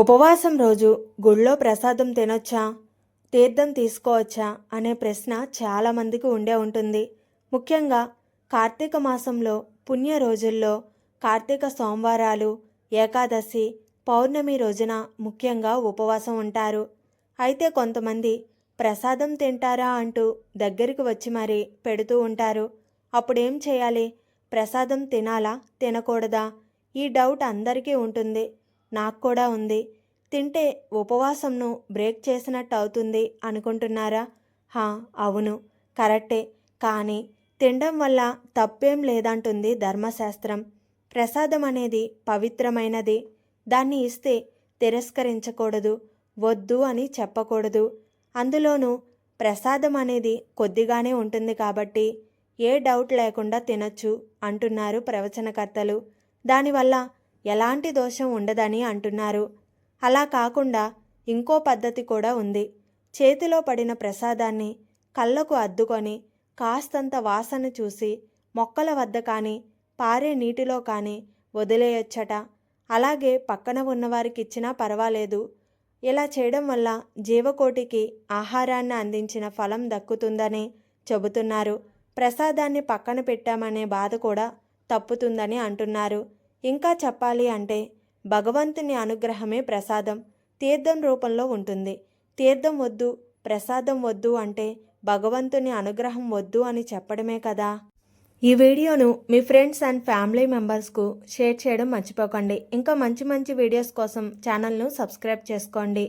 ఉపవాసం రోజు గుళ్ళో ప్రసాదం తినొచ్చా? తీర్థం తీసుకోవచ్చా? అనే ప్రశ్న చాలామందికి ఉండే ఉంటుంది. ముఖ్యంగా కార్తీక మాసంలో పుణ్య రోజుల్లో కార్తీక సోమవారాలు ఏకాదశి పౌర్ణమి రోజున ముఖ్యంగా ఉపవాసం ఉంటారు. అయితే కొంతమంది ప్రసాదం తింటారా అంటూ దగ్గరికి వచ్చి మరీ పెడుతూ ఉంటారు. అప్పుడేం చేయాలి? ప్రసాదం తినాలా? తినకూడదా? ఈ డౌట్ అందరికీ ఉంటుంది. నాకు కూడా ఉంది. తింటే ఉపవాసంను బ్రేక్ చేసినట్టు అవుతుంది అనుకుంటున్నారా? హా అవును. కరెక్టే. కానీ తినడం వల్ల తప్పేం లేదంటుంది ధర్మశాస్త్రం. ప్రసాదం అనేది పవిత్రమైనది. దాన్ని ఇస్తే తిరస్కరించకూడదు వద్దు అని చెప్పకూడదు. అందులోనూ ప్రసాదం అనేది కొద్దిగానే ఉంటుంది కాబట్టి ఏ డౌట్ లేకుండా తినచ్చు అంటున్నారు ప్రవచనకర్తలు. దానివల్ల ఎలాంటి దోషం ఉండదని అంటున్నారు. అలా కాకుండా ఇంకో పద్ధతి కూడా ఉంది. చేతిలో పడిన ప్రసాదాన్ని కళ్ళకు అద్దుకొని కాస్తంత వాసన చూసి మొక్కల వద్ద కానీ పారే నీటిలో కానీ వదిలేయొచ్చట. అలాగే పక్కన ఉన్నవారికి ఇచ్చినా పర్వాలేదు. ఇలా చేయడం వల్ల జీవకోటికి ఆహారాన్ని అందించిన ఫలం దక్కుతుందని చెబుతున్నారు. ప్రసాదాన్ని పక్కన పెట్టామనే బాధ కూడా తప్పుతుందని అంటున్నారు. ఇంకా చెప్పాలి అంటే భగవంతుని అనుగ్రహమే ప్రసాదం. తీర్థం రూపంలో ఉంటుంది. తీర్థం వద్దు ప్రసాదం వద్దు అంటే భగవంతుని అనుగ్రహం వద్దు అని చెప్పడమే కదా? ఈ వీడియోను మీ ఫ్రెండ్స్ అండ్ ఫ్యామిలీ మెంబర్స్కు షేర్ చేయడం మర్చిపోకండి. ఇంకా మంచి మంచి వీడియోస్ కోసం ఛానల్ను సబ్స్క్రైబ్ చేసుకోండి.